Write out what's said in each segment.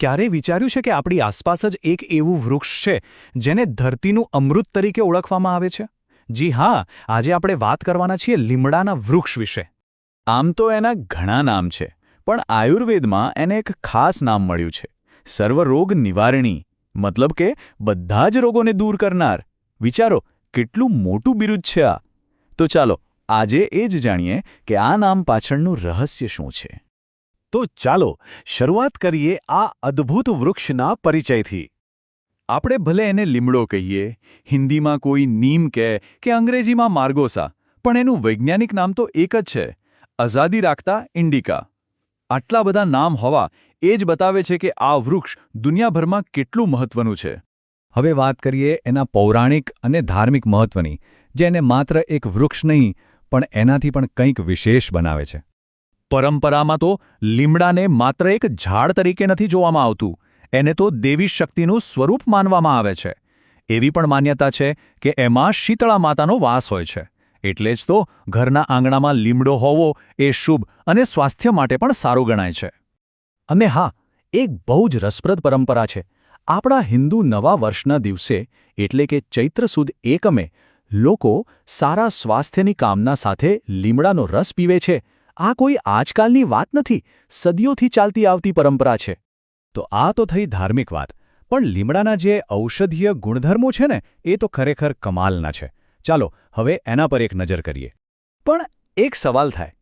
ક્યારે વિચાર્યું છે કે આપણી આસપાસ જ એક એવું વૃક્ષ છે જેને ધરતીનું અમૃત તરીકે ઓળખવામાં આવે છે? જી હા, આજે આપણે વાત કરવાના છીએ લીમડાના વૃક્ષ વિશે. આમ તો એના ઘણા નામ છે, પણ આયુર્વેદમાં એને એક ખાસ નામ મળ્યું છે. સર્વરોગ નિવારણી, મતલબ કે બધા જ રોગોને દૂર કરનાર. વિચારો, કેટલું મોટું બિરુદ છે આ? તો ચાલો, આજે એ જ જાણીએ કે આ નામ પાછળનું રહસ્ય શું છે. તો ચાલો શરૂઆત કરીએ આ અદ્ભુત વૃક્ષના પરિચયથી. આપણે ભલે એને લીમડો કહીએ, હિન્દીમાં કોઈ નીમ કહે કે અંગ્રેજીમાં માર્ગોસા, પણ એનું વૈજ્ઞાનિક નામ તો એક જ છે, આઝાદી રાખતા ઇન્ડિકા. આટલા બધા નામ હોવા એ જ બતાવે છે કે આ વૃક્ષ દુનિયાભરમાં કેટલું મહત્વનું છે. હવે વાત કરીએ એના પૌરાણિક અને ધાર્મિક મહત્વની, જે એને માત્ર એક વૃક્ષ નહીં, પણ એનાથી પણ કંઈક વિશેષ બનાવે છે. પરંપરામાં તો લીમડાને માત્ર એક ઝાડ તરીકે નથી જોવામાં આવતું, એને તો દેવી શક્તિનું સ્વરૂપ માનવામાં આવે છે. એવી પણ માન્યતા છે કે એમાં શીતળા માતાનો વાસ હોય છે. એટલે જ તો ઘરના આંગણામાં લીમડો હોવો એ શુભ અને સ્વાસ્થ્ય માટે પણ સારું ગણાય છે. અને હા, એક બહુ જ રસપ્રદ પરંપરા છે. આપણા હિન્દુ નવા વર્ષના દિવસે એટલે કે ચૈત્ર સુદ એકમે લોકો સારા સ્વાસ્થ્યની કામના સાથે લીમડાનો રસ પીવે છે આ કોઈ આજકાલની વાત નથી, સદીઓથી ચાલતી આવતી પરંપરા છે. તો આ તો થઈ ધાર્મિક વાત, પણ લીમડાના જે ઔષધીય ગુણધર્મો છે ને, એ તો ખરેખર કમાલના છે. ચાલો, હવે એના પર એક નજર કરીએ. પણ એક સવાલ થાય,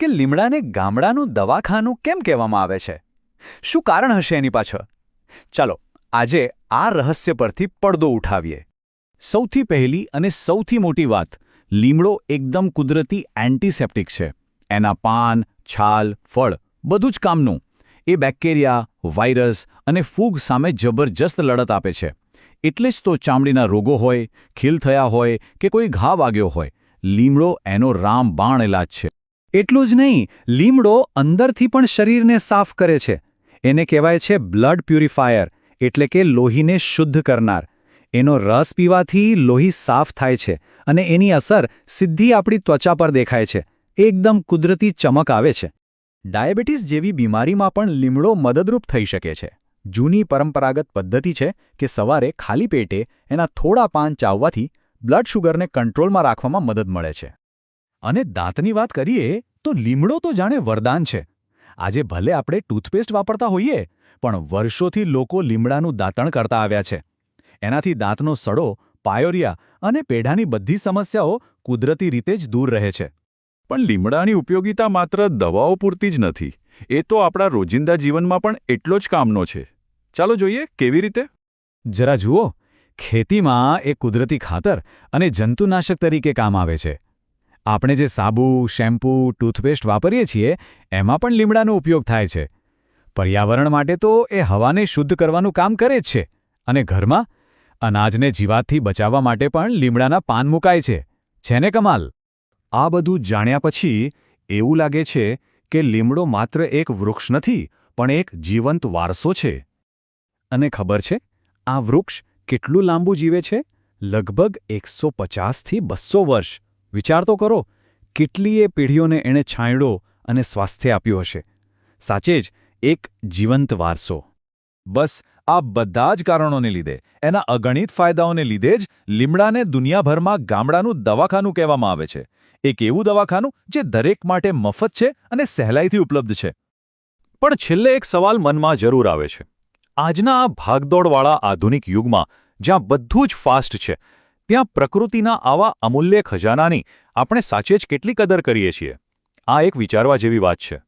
કે લીમડાને ગામડાનું દવાખાનું કેમ કહેવામાં આવે છે? શું કારણ હશે એની પાછળ? ચાલો, આજે આ રહસ્ય પરથી પડદો ઉઠાવીએ. સૌથી પહેલી અને સૌથી મોટી વાત, લીમડો એકદમ કુદરતી એન્ટિસેપ્ટિક છે. એના પાન છાલ, ફળ, બધું જ કામનું. એ બેક્ટેરિયા, વાયરસ અને ફૂગ સામે જબરજસ્ત લડત આપે છે. એટલે જ તો ચામડીના રોગો હોય, ખીલ થયા હોય કે કોઈ ઘા વાગ્યો હોય, લીમડો એનો રામ બાણ ઇલાજ છે. એટલું જ નહીં, લીમડો અંદરથી પણ શરીરને સાફ કરે છે. એને કહેવાય છે બ્લડ પ્યુરિફાયર, એટલે કે લોહીને શુદ્ધ કરનાર. એનો રસ પીવાથી લોહી સાફ થાય છે અને એની અસર સીધી આપણી ત્વચા પર દેખાય છે. એકદમ કુદરતી ચમક આવે છે. ડાયાબિટીસ જેવી બીમારીમાં પણ લીમડો મદદરૂપ થઈ શકે છે. જૂની પરંપરાગત પદ્ધતિ છે કે સવારે ખાલી પેટે એના થોડા પાન ચાવવાથી બ્લડ શુગરને કંટ્રોલમાં રાખવામાં મદદ મળે છે. અને દાંતની વાત કરીએ તો લીમડો તો જાણે વરદાન છે. આજે ભલે આપણે ટૂથપેસ્ટ વાપરતા હોઈએ, પણ વર્ષોથી લોકો લીમડાનું દાંતણ કરતા આવ્યા છે. એનાથી દાંતનો સડો, પાયોરિયા અને પેઢાની બધી સમસ્યાઓ કુદરતી રીતે જ દૂર રહે છે. પણ લીમડાની ઉપયોગિતા માત્ર દવાઓ પૂરતી જ નથી. એ તો આપણા રોજિંદા જીવનમાં પણ એટલો જ કામનો છે. ચાલો જોઈએ કેવી રીતે? જરા જુઓ, ખેતીમાં એ કુદરતી ખાતર અને જંતુનાશક તરીકે કામ આવે છે. આપણે જે સાબુ, શેમ્પૂ, ટૂથપેસ્ટ વાપરીએ છીએ, એમાં પણ લીમડાનો ઉપયોગ થાય છે. પર્યાવરણ માટે તો એ હવાને શુદ્ધ કરવાનું કામ કરે જ છે અને ઘરમાં અનાજને જીવાતથી બચાવવા માટે પણ લીમડાના પાન મુકાય છે. છે કમાલ? આ બધું જાણ્યા પછી એવું લાગે છે કે લીમડો માત્ર એક વૃક્ષ નથી, પણ એક જીવંત વારસો છે. અને ખબર છે, આ વૃક્ષ કેટલું લાંબુ જીવે છે? લગભગ એકસો પચાસથી બસો વર્ષ. વિચાર તો કરો, કેટલીય પેઢીઓને એણે છાંયડો અને સ્વાસ્થ્ય આપ્યું હશે. સાચે જ, એક જીવંત વારસો. બસ આ બધા જ કારણોને લીધે, એના અગણિત ફાયદાઓને લીધે જ લીમડાને દુનિયાભરમાં ગામડાનું દવાખાનું કહેવામાં આવે છે. એક એવું દવાખાનું જે દરેક માટે મફત છે અને સહેલાઈથી ઉપલબ્ધ છે. પણ છેલ્લે એક સવાલ મનમાં જરૂર આવે છે. આજના આ ભાગદોડવાળા આધુનિક યુગમાં, જ્યાં બધું જ ફાસ્ટ છે, ત્યાં પ્રકૃતિના આવા અમૂલ્ય ખજાનાની આપણે સાચે જ કેટલી કદર કરીએ છીએ? આ એક વિચારવા જેવી વાત છે.